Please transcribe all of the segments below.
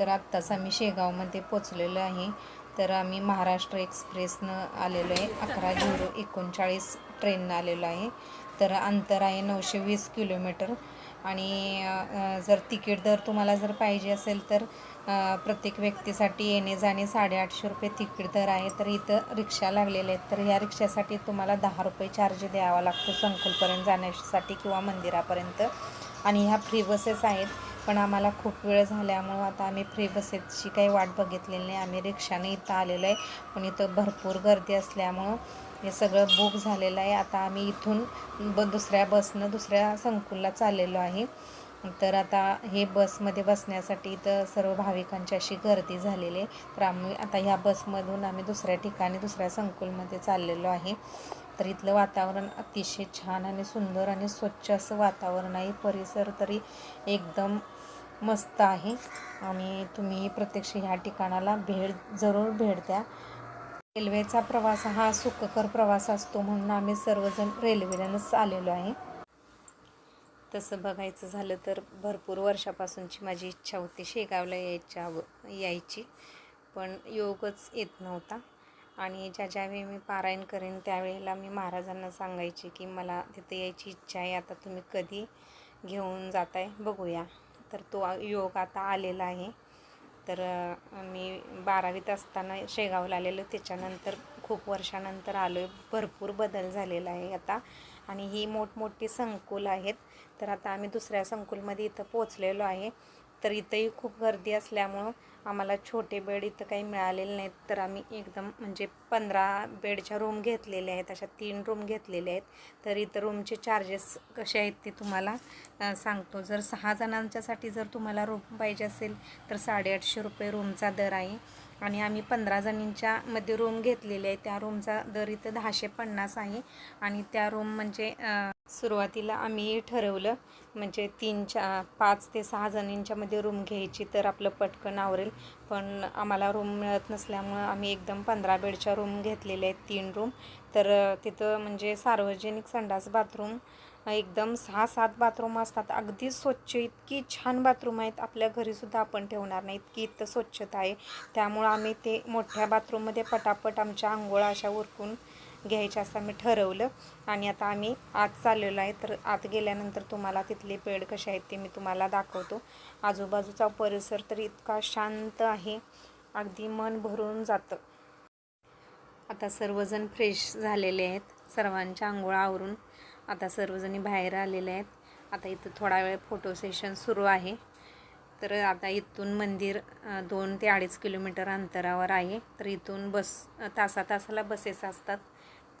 तर आत्ताच आम्ही शेगावमध्ये पोचलेलो आहे. तर आम्ही महाराष्ट्र एक्सप्रेसनं आलेलो आहे. अकरा झिरो एकोणचाळीस ट्रेननं आलेलो आहे. तर अंतर आहे नऊशे वीस किलोमीटर. आणि जर तिकीट दर तुम्हाला जर पाहिजे असेल तर प्रत्येक व्यक्तीसाठी येणे जाणे साडेआठशे रुपये तिकीट दर आहे. तर इथं रिक्षा लागलेल्या आहेत. तर ह्या रिक्षासाठी तुम्हाला दहा रुपये चार्ज द्यावा लागतो संकुलपर्यंत जाण्यासाठी किंवा मंदिरापर्यंत. आणि ह्या फ्री बसेस आहेत. पण आम्हाला खूप वेळ झाल्यामुळं आता आम्ही फ्री बसेसची काही वाट बघितलेली नाही. आम्ही रिक्षाने इथं आलेलो आहे. पण इथं भरपूर गर्दी असल्यामुळं हे सगळं बुक झालेलं आहे. आता आम्ही इथून ब दुसऱ्या बसनं दुसऱ्या संकुलला चाललेलो आहे. तर आता हे बसमध्ये बसण्यासाठी इथं सर्व भाविकांची अशी गर्दी झालेली आहे. तर आम्ही आता ह्या बसमधून आम्ही दुसऱ्या ठिकाणी दुसऱ्या संकुलमध्ये चाललेलो आहे. तर इथलं वातावरण अतिशय छान आणि सुंदर आणि स्वच्छ असं वातावरण आहे. परिसर तरी एकदम मस्त आहे. आणि तुम्ही प्रत्यक्ष ह्या ठिकाणाला भेट जरूर भेट द्या. रेल्वेचा प्रवास हा सुखकर प्रवास असतो म्हणून आम्ही सर्वजण रेल्वेनंच आलेलो आहे. तसं बघायचं झालं तर भरपूर वर्षापासूनची माझी इच्छा होती शेगावला यायच्या यायची. पण योगच येत नव्हता. आणि ज्या ज्यावेळी मी पारायण करेन त्यावेळेला मी महाराजांना सांगायचे की मला तिथे यायची इच्छा आहे आता तुम्ही कधी घेऊन जाताय बघूया. तर तो योग आता आलेला आहे. तर मी बारावीत असताना शेगावला आलेलो त्याच्यानंतर खूप वर्षानंतर आलो आहे भरपूर बदल झालेला आहे आता. आणि ही मोठमोठी संकुल आहेत. तर आता आम्ही दुसऱ्या संकुलमध्ये इथं पोचलेलो आहे. तर इथंही खूप गर्दी असल्यामुळं आम्हाला छोटे बेड इथं काही मिळालेले नाहीत. तर आम्ही एकदम म्हणजे पंधरा बेडच्या रूम घेतलेल्या आहेत अशा तीन रूम घेतलेल्या आहेत. तर इथं रूमचे चार्जेस कसे आहेत ते तुम्हाला सांगतो. जर सहा जणांच्यासाठी जर तुम्हाला रूम पाहिजे असेल तर साडेआठशे रुपये रूमचा दर आहे. आणि आम्ही पंधरा जणींच्या मध्ये रूम घेतलेले आहे. त्या रूमचा दर इथं दहाशे पन्नास आहे. आणि त्या रूम म्हणजे सुरुवातीला आम्ही ठरवलं म्हणजे तीन चा पाच ते सहा जणींच्यामध्ये रूम घ्यायची तर आपलं पटकन आवरेल. पण आम्हाला रूम मिळत नसल्यामुळं आम्ही एकदम पंधरा बेडच्या रूम घेतलेल्या आहेत तीन रूम तर तिथं म्हणजे सार्वजनिक संडास बाथरूम एकदम सहा सात बाथरूम असतात. अगदी स्वच्छ इतकी छान बाथरूम आहेत. आपल्या घरीसुद्धा आपण ठेवणार नाही. इतकी इथं स्वच्छता आहे. त्यामुळं आम्ही ते मोठ्या बाथरूममध्ये पटापट आमच्या आंघोळा अशा उरकून घ्यायच्या असं आम्ही ठरवलं. आणि आता आम्ही आत चाललेलो आहे. तर आत गेल्यानंतर तुम्हाला तिथले पेड कसे आहेत ते मी तुम्हाला दाखवतो. आजूबाजूचा परिसर तर इतका शांत आहे. अगदी मन भरून जातं. आता सर्वजण फ्रेश झालेले आहेत. सर्वांच्या आंघोळा आवरून आता सर्वजणी बाहेर आलेले आहेत. आता इथं थोडा वेळ फोटो सेशन सुरू आहे. तर आता इथून मंदिर दोन ते अडीच किलोमीटर अंतरावर आहे. तर इथून बस तासा तासाला बसेस असतात.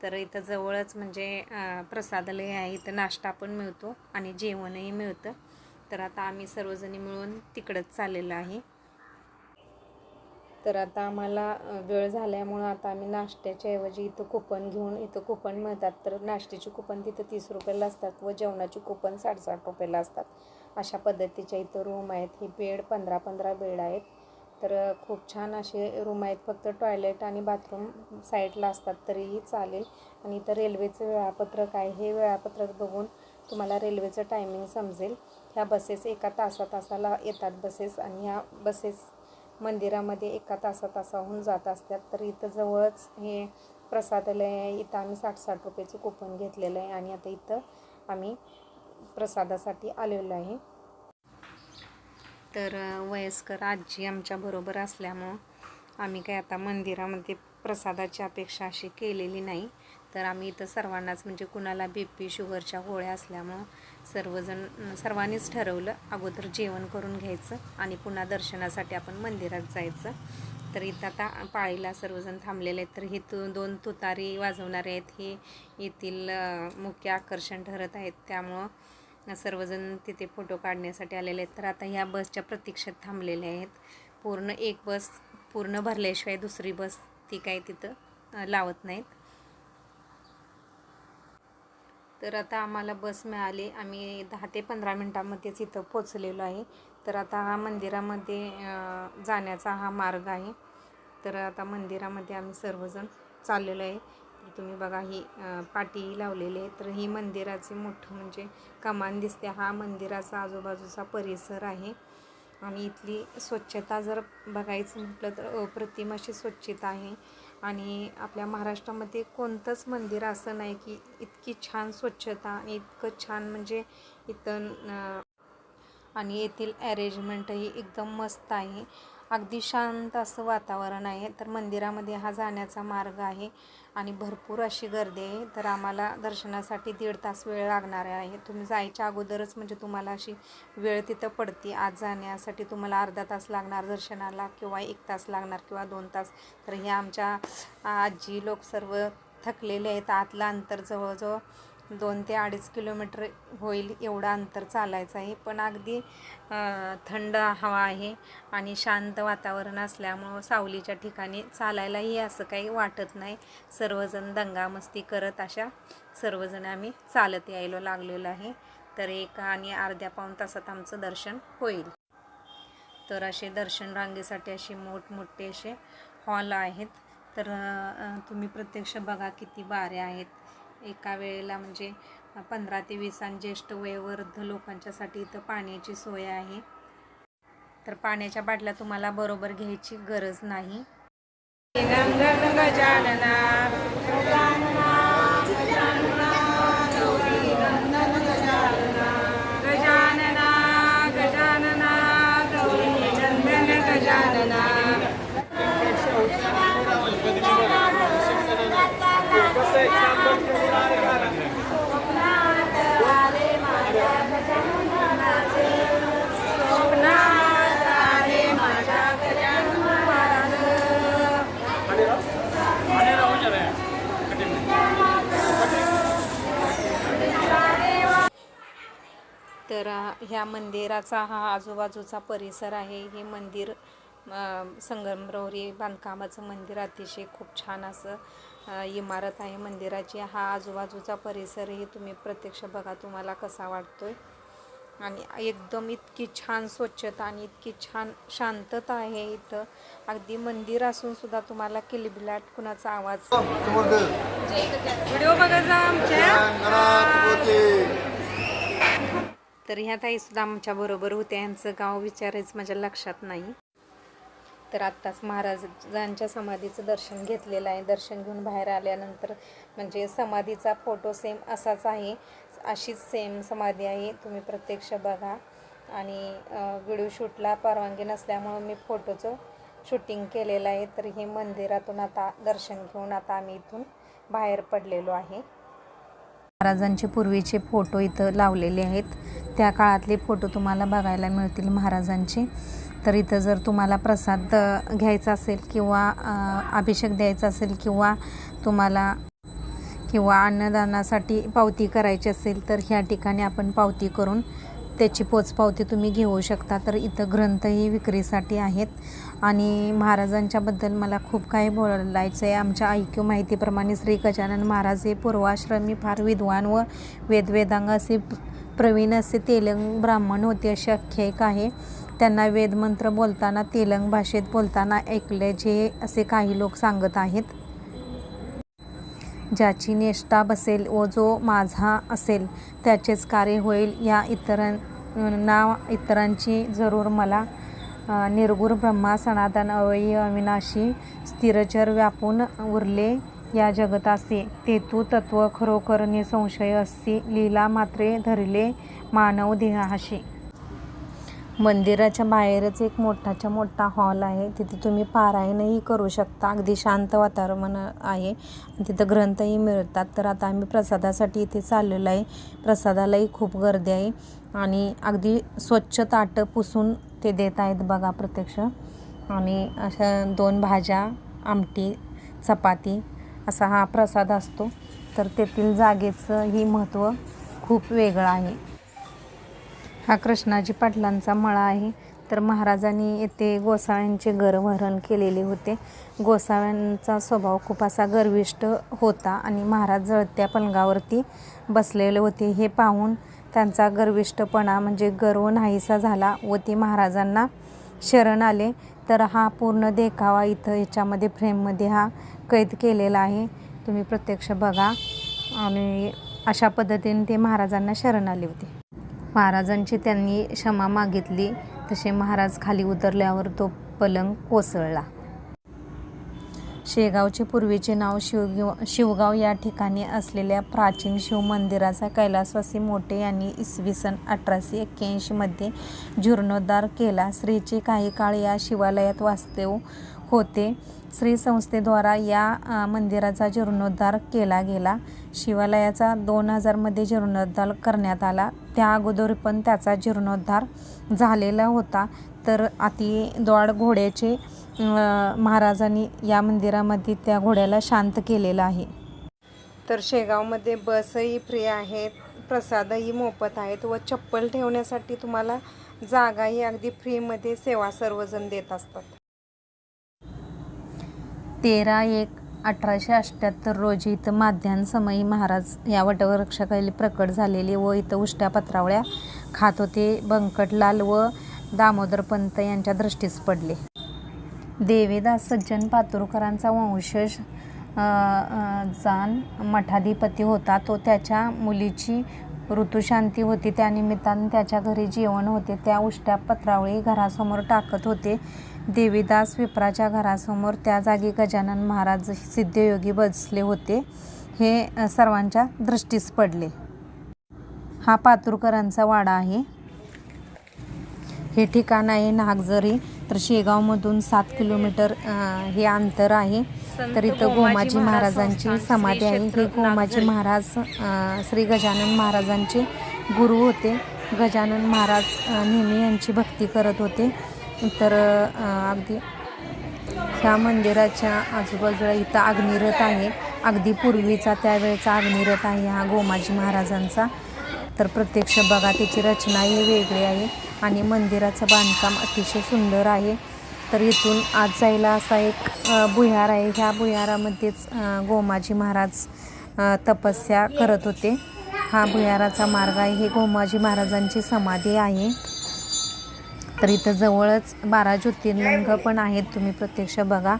तर इथं जवळच म्हणजे प्रसादालय आहे. इथं नाश्ता पण मिळतो आणि जेवणही मिळतं. तर आता आम्ही सर्वजणी मिळून तिकडंच चाललेलं आहे. तर आता आम्हाला वेळ झाल्यामुळं आता आम्ही नाश्त्याच्या ऐवजी इथं कुपन घेऊन इथं कुपन मिळतात. तर नाश्त्याची कुपन तिथं तीस रुपयाला असतात व जेवणाची कुपन साडेसाठ रुपयाला असतात. अशा पद्धतीच्या इथं रूम आहेत. हे बेड पंधरा पंधरा बेड आहेत. तर खूप छान असे रूम आहेत. फक्त टॉयलेट आणि बाथरूम साईडला असतात तरीही चालेल. आणि इथं रेल्वेचं वेळापत्रक आहे. हे वेळापत्रक बघून तुम्हाला रेल्वेचं टायमिंग समजेल. ह्या बसेस एका तासा तासाला येतात बसेस आणि ह्या बसेस मंदिरामध्ये एका तासा तासाहून जात असतात. तर इथं जवळच हे प्रसादालय आहे. इथं आम्ही साठ साठ रुपयाचं कुपन घेतलेलं आहे आणि आता इथं आम्ही प्रसादासाठी आलेलो आहे. तर वयस्कर आजी आमच्याबरोबर असल्यामुळं आम्ही काय आता मंदिरामध्ये प्रसादाची अपेक्षा अशी केलेली नाही. तर आम्ही इथं सर्वांनाच म्हणजे कुणाला बी पी शुगरच्या गोळ्या असल्यामुळं सर्वजण सर्वांनीच ठरवलं अगोदर जेवण करून घ्यायचं आणि पुन्हा दर्शनासाठी आपण मंदिरात जायचं. तर इथं आता पाळीला सर्वजण थांबलेले आहेत. तर ही तु दोन तुतारी वाजवणारे आहेत. हे येथील मुख्य आकर्षण ठरत आहेत. त्यामुळं सर्वजण तिथे फोटो काढण्यासाठी आलेले आहेत. तर आता ह्या बसच्या प्रतीक्षेत थांबलेले आहेत. पूर्ण एक बस पूर्ण भरल्याशिवाय दुसरी बस ती काय तिथं लावत नाहीत. तर आता आम्हाला बस मिळाली. आम्ही दहा ते पंधरा मिनटामध्येच इथं पोचलेलो आहे. तर आता हा मंदिरामध्ये जाण्याचा हा मार्ग आहे. तर आता मंदिरामध्ये आम्ही सर्वजण चाललेलो आहे. तुम्ही बघा ही पाटी लावलेली आहे. तर ही मंदिराचे मोठं म्हणजे कमान दिसते. हा मंदिराचा आजूबाजूचा परिसर आहे. आणि इथली स्वच्छता जर बघायचं म्हटलं तर अप्रतिम अशी स्वच्छता आहे. आणि आपल्या महाराष्ट्रामध्ये कोणतंच मंदिर असं नाही की इतकी छान स्वच्छता आणि इतकं छान म्हणजे इथं आणि येथील अरेंजमेंटही एकदम मस्त आहे. अगदी शांत असं वातावरण आहे. तर मंदिरामध्ये हा जाण्याचा मार्ग आहे आणि भरपूर अशी गर्दी आहे. तर आम्हाला दर्शनासाठी दीड तास वेळ लागणार आहे. तुम्ही जायच्या अगोदरच म्हणजे तुम्हाला अशी वेळ तिथं पडते. आज जाण्यासाठी तुम्हाला अर्धा तास लागणार दर्शनाला किंवा एक तास लागणार किंवा दोन तास. तर हे आमच्या आजी लोक सर्व थकलेले आहेत. आतलं अंतर जवळजवळ दोन ते अडीच किलोमीटर होईल एवढं अंतर चालायचं आहे. पण अगदी थंड हवा आहे आणि शांत वातावरण असल्यामुळं सावलीच्या ठिकाणी चालायलाही असं काही वाटत नाही. सर्वजण दंगामस्ती करत अशा सर्वजण आम्ही चालत यायला लागलेलो आहे. तर एक आणि अर्ध्या पाऊण तासात आमचं दर्शन होईल. तर असे दर्शन रांगेसाठी असे मोठमोठे असे हॉल आहेत. तर तुम्ही प्रत्यक्ष बघा किती बाऱ्या आहेत. एका वेळेला म्हणजे पंधरा ते वीस आणि ज्येष्ठ वयोवृद्ध लोकांच्यासाठी इथं पाण्याची सोय आहे तर पाण्याच्या बाटल्या तुम्हाला बरोबर घ्यायची गरज नाही गजानना you. तर ह्या मंदिराचा हा आजूबाजूचा परिसर आहे. हे मंदिर संगमरवरी बांधकामाचं मंदिर अतिशय खूप छान असं इमारत आहे. मंदिराची हा आजूबाजूचा परिसरही तुम्ही प्रत्यक्ष बघा तुम्हाला कसा वाटतोय. आणि एकदम इतकी छान स्वच्छता आणि इतकी छान शांतता आहे इथं. अगदी मंदिर असून सुद्धा तुम्हाला किलबिलाट कुणाचा आवाज व्हिडिओ बघायचा आमच्या. तर ह्या ताईसुद्धा आमच्याबरोबर आमच्या बरोबर होत्या. यांचं गाव विचारायचं माझ्या लक्षात नाही. तर आत्ताच महाराजांच्या समाधीचं दर्शन घेतलेलं आहे. दर्शन घेऊन बाहेर आल्यानंतर म्हणजे समाधीचा फोटो सेम असाच आहे. अशीच सेम समाधी आहे. तुम्ही प्रत्यक्ष बघा. आणि व्हिडिओ शूटला परवानगी नसल्यामुळं मी फोटोचं शूटिंग केलेलं आहे. तर हे मंदिरातून आता दर्शन घेऊन आता आम्ही इथून बाहेर पडलेलो आहे. महाराजांचे पूर्वीचे फोटो इथं लावलेले आहेत. त्या काळातले फोटो तुम्हाला बघायला मिळतील महाराजांचे. तर इथं जर तुम्हाला प्रसाद घ्यायचा असेल किंवा अभिषेक द्यायचा असेल किंवा तुम्हाला किंवा अन्नदानासाठी पावती करायची असेल तर ह्या ठिकाणी आपण पावती करून त्याची पोचपावती तुम्ही घेऊ शकता. तर इथं ग्रंथही विक्रीसाठी आहेत. आणि महाराजांच्याबद्दल मला खूप काही बोलायचं आहे. आमच्या ऐक्यू माहितीप्रमाणे श्री गजानन महाराज हे पूर्वाश्रमी फार विद्वान व वेदवेदांग असे प्रवीण असे तेलंग ब्राह्मण होते अशी आख्यायिका आहे. त्यांना वेदमंत्र बोलताना तेलंग भाषेत बोलताना ऐकले जे असे काही लोक सांगत आहेत. ज्याची निष्ठा बसेल व जो माझा असेल त्याचेच कार्य होईल. या इतरांना इतरांची जरूर मला निर्गुर निर्गुण ब्रह्मा सनातन अवयी अविनाशी स्थिरचर व्यापून उरले. या जगतासे तेतू तत्व खरोखर निसंशय असती लीला मात्रे धरले मानव देहाशी. मंदिराच्या बाहेरच एक मोठाच्या मोठा हॉल आहे. तिथे तुम्ही पारायणही करू शकता. अगदी शांत वातावरण आहे. तिथं ग्रंथही मिळतात. तर आता आम्ही प्रसादासाठी इथे चाललेलो आहे. प्रसादालाही खूप गर्दी आहे. आणि अगदी स्वच्छ ताटं पुसून ते देत आहेत बघा प्रत्यक्ष. आणि अशा दोन भाज्या आमटी चपाती. असा हा प्रसाद असतो. तर तेथील जागेचं ही महत्त्व खूप वेगळं आहे. हा कृष्णाजी पाटलांचा मळा आहे. तर महाराजांनी येथे गोसाळ्यांचे गरवहरण केलेले होते. गोसाव्यांचा स्वभाव खूप असा गर्विष्ट होता आणि महाराज जळत्या पलंगावरती बसलेले होते. हे पाहून त्यांचा गर्विष्टपणा म्हणजे गर्व नाहीसा झाला व ते महाराजांना शरण आले. तर हा पूर्ण देखावा इथं याच्यामध्ये फ्रेममध्ये हा कैद केलेला आहे. तुम्ही प्रत्यक्ष बघा. आणि अशा पद्धतीने ते महाराजांना शरण आले होते. महाराजांची त्यांनी क्षमा मागितली. तसे महाराज खाली उतरल्यावर तो पलंग कोसळला. शेगावचे पूर्वीचे नाव शिवगिव शिवगाव या ठिकाणी असलेल्या प्राचीन शिव मंदिराचा कैलासवासी मोठे यांनी इसवी सन अठराशे एक्क्याऐंशीमध्ये जीर्णोद्धार केला. श्रीचे काही काळ या शिवालयात वास्तव होते. श्री संस्थेद्वारा या मंदिराचा जीर्णोद्धार केला गेला. शिवालयाचा दोन हजारमध्ये जीर्णोद्धार करण्यात आला. त्या अगोदर पण त्याचा जीर्णोद्धार झालेला होता. तर अति द्वाड घोड्याचे महाराजांनी या मंदिरामध्ये त्या घोड्याला शांत केलेलं आहे. तर शेगावमध्ये बसही फ्री आहेत प्रसादही मोफत आहेत व चप्पल ठेवण्यासाठी तुम्हाला जागाही अगदी फ्रीमध्ये सेवा सर्वजण देत असतात. तेरा एक अठराशे अठ्ठ्याहत्तर रोजी इथं माध्यान्ह महाराज या वटवृक्षाखाली प्रकट झालेले व इथं उष्ट्या पत्रावळ्या खात होते. बंकटलाल व दामोदरपंत यांच्या दृष्टीस पडले. देवीदास सज्जन पातुरकरांचा वंशज जान मठाधिपती होता. तो त्याच्या मुलीची ऋतुशांती होती. त्यानिमित्तानं त्याच्या घरी जेवण होते. त्या उष्ट्या पत्रावळी घरासमोर टाकत होते. देवीदास विप्राच्या घरासमोर त्या जागी गजानन महाराज सिद्धयोगी बसले होते. हे सर्वांच्या दृष्टीस पडले. हा पातुरकरांचा वाडा आहे. हे ठिकाण आहे नागझरी. तर शेगावमधून सात किलोमीटर हे अंतर आहे. तर इथं गोमाजी महाराजांची समाधी आहे. हे गोमाजी महाराज श्री गजानन महाराजांचे गुरु होते. गजानन महाराज नेहमी यांची भक्ती करत होते. तर अगदी ह्या मंदिराच्या आजूबाजूला इथं अग्निरथ आहे. अगदी पूर्वीचा त्यावेळेचा अग्निरथ आहे हा गोमाजी महाराजांचा. तर प्रत्यक्ष बघा त्याची रचनाही वेगळी आहे. आणि मंदिराचं बांधकाम अतिशय सुंदर आहे. तर इथून आज जायला असा एक भुयार आहे. ह्या भुयारामध्येच गोमाजी महाराज तपस्या करत होते. हा भुयाराचा मार्ग आहे. हे गोमाजी महाराजांची समाधी आहे. तर इथं जवळच बारा ज्योतिर्लिंग पण आहेत. तुम्ही प्रत्यक्ष बघा.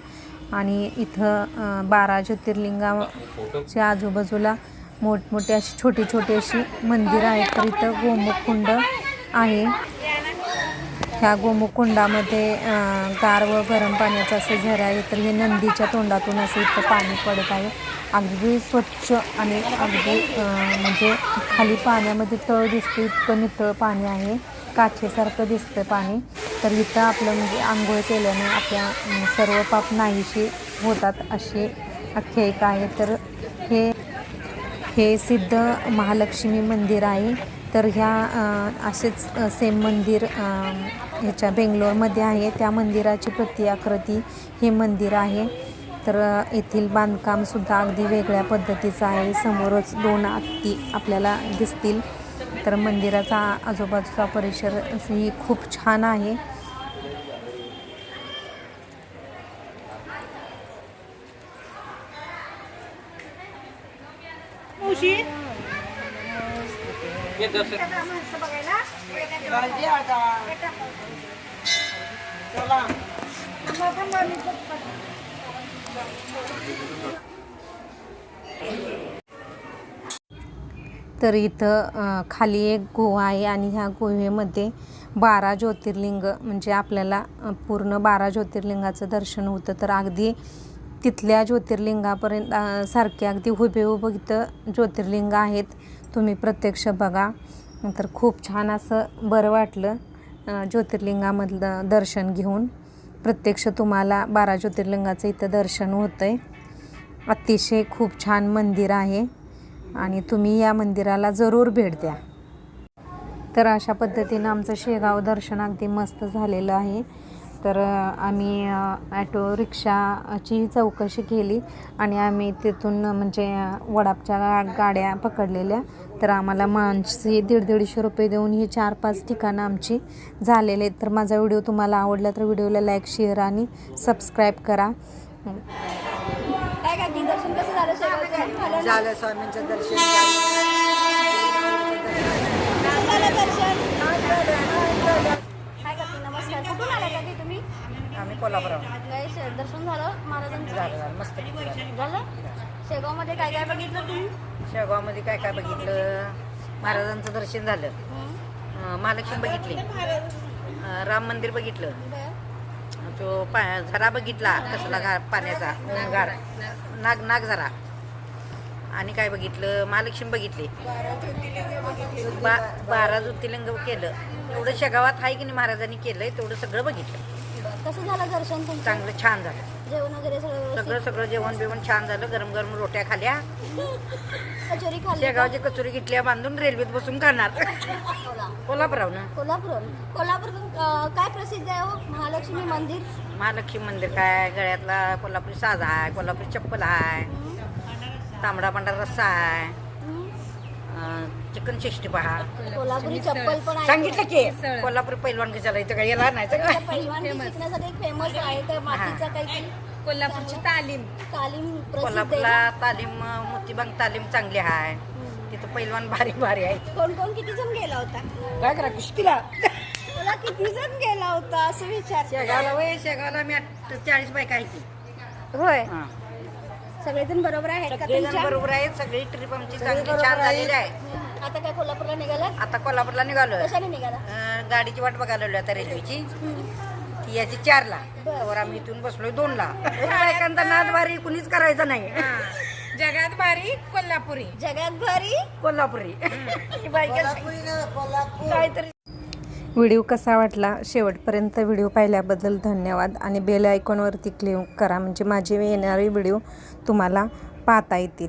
आणि इथं बारा ज्योतिर्लिंगाच्या आजूबाजूला मोठमोठी अशी छोटी छोटी अशी मंदिरं आहेत. तर इथं गोमुखकुंड आहे. ह्या गोमुख कुंडामध्ये गार व गरम पाण्याचं असं झरा आहे तर हे नंदीच्या तोंडातून असं इथं पाणी पडत आहे. अगदी स्वच्छ आणि अगदी म्हणजे खाली पाण्यामध्ये तळ दिसतं इतकं नितळ पाणी आहे. काचेसारखं दिसतं पाणी. तर इथं आपलं म्हणजे आंघोळ केल्याने आपल्या सर्व पाप नाहीशी होतात अशी आख्यायिका आहे. तर हे हे सिद्ध महालक्ष्मी मंदिर आहे. तर ह्या असेच सेम मंदिर ह्याच्या बेंगलोरमध्ये आहे. त्या मंदिराची प्रतिआकृती हे मंदिर आहे. तर येथील बांधकामसुद्धा अगदी वेगळ्या पद्धतीचं आहे. समोरच दोन आत्ती आपल्याला दिसतील. तर मंदिराचा आजूबाजूचा परिसर ही खूप छान आहे. तर इथं खाली एक गुहा आहे आणि ह्या गुहेमध्ये बारा ज्योतिर्लिंग म्हणजे आपल्याला पूर्ण बारा ज्योतिर्लिंगाचं दर्शन होतं. तर अगदी तिथल्या ज्योतिर्लिंगापर्यंत सारखे अगदी हुबेहुब इथं ज्योतिर्लिंग आहेत. तुम्ही प्रत्यक्ष बघा. तर खूप छान असं बरं वाटलं ज्योतिर्लिंगामधलं दर्शन घेऊन. प्रत्यक्ष तुम्हाला बारा ज्योतिर्लिंगाचं इथं दर्शन होतं आहे अतिशय खूप छान मंदिर आहे आणि तुम्ही या मंदिराला जरूर भेट द्या. तर अशा पद्धतीनं आमचं शेगाव दर्शन अगदी मस्त झालेलं आहे. तर आम्ही ॲटो रिक्षाची चौकशी केली आणि आम्ही तिथून म्हणजे वडापच्या गा- गाड्या पकडलेल्या. तर आम्हाला माणशी दीड दीडशे रुपये देऊन ही चार पाच ठिकाणं आमची झालेले आहेत. तर माझा व्हिडिओ तुम्हाला आवडला तर व्हिडिओला लाईक शेअर आणि सबस्क्राईब करा. काय काय दर्शन कसं? झालं स्वामींचं दर्शन झालं. कसं झालं दर्शन काय करते नमस्कार कुठून आला का तुम्ही? आम्ही कोल्हापुरात काय शे- दर्शन झालं? महाराजांचं? झालं झालं. मस्त झालं. शेगावमध्ये काय काय बघितलं तुम्ही? शेगावमध्ये काय काय बघितलं? महाराजांचं दर्शन झालं? अं, महालक्ष्मी बघितली. अं, राम मंदिर बघितलं. तो पा झरा बघितला कसला घा पाण्याचा. गार नाग नाग झरा. आणि काय बघितलं? महालक्ष्मी बघितली. बा बारा ज्योतिर्लिंग केलं. तेवढं शेगावात आहे की नाही महाराजांनी केलंय तेवढं सगळं बघितलं. कसं झालं दर्शन चांगलं छान झालं. जेवण वगैरे सगळं? सगळं सगळं जेवण बिवण छान झालं. गरम गरम रोट्या खाल्या? शेगावची कचोरी घेतल्या बांधून रेल्वेत बसून खाणार. कोल्हा- कोल्हापुरावनं. कोल्हापूर कोल्हापूर काय प्रसिद्ध आहे हो? महालक्ष्मी मंदिर? महालक्ष्मी मंदिर काय? गळ्यातला कोल्हापुरी साज आहे कोल्हापुरी चप्पल आहे. तांबडा पांढरा रस्सा आहे. चिकन शिष्टी पहा. कोल्हापुरी चप्पल पण आहे. सांगितलं की कोल्हापुरी पैलवान कशाला इथं काय याला नाही तर काय? शिकण्यासाठी एक फेमस आहे तर मातीचा काहीतरी कोल्हापूरची तालीम. तालीम प्रसिद्ध आहे कोल्हापूरला तालीम अं, मोतीबाग तालीम चांगली आहे. तिथं पैलवान भारी भारी आहे कोण कोण किती जण गेला होता? काय करा कुस्तीला? तुला किती जण गेला होता असं विचार शेगावला वय शेगावला मी आठ- चाळीस बायका आहे ती होय. हां. सगळेजण बरोबर आहेत का सगळेजण तुमच्या? बरोबर आहेत. सगळी ट्रिप आमची चांगली छान झालेली आहे. हम्म. आता काय कोल्हापूरला निघालात? आता कोल्हापूरला निघालोय. कशाने निघाला? गाडीची वाट बघायला लागलो आता रेल्वेची. ती याची चारला. बरं. तर आम्ही इथून बसलोय दोनला. बायकांचा नाद भारी कुणीच करायचं नाही. जगात भारी कोल्हापुरी. जगात भारी कोल्हापुरी. ही बायका काहीतरी व्हिडिओ कसा वाटला? शेवटपर्यंत व्हिडिओ पाहिल्याबद्दल धन्यवाद. आणि बेल आयकॉनवरती क्लिक करा. म्हणजे माझे येणारे व्हिडिओ तुम्हाला पाहता येतील.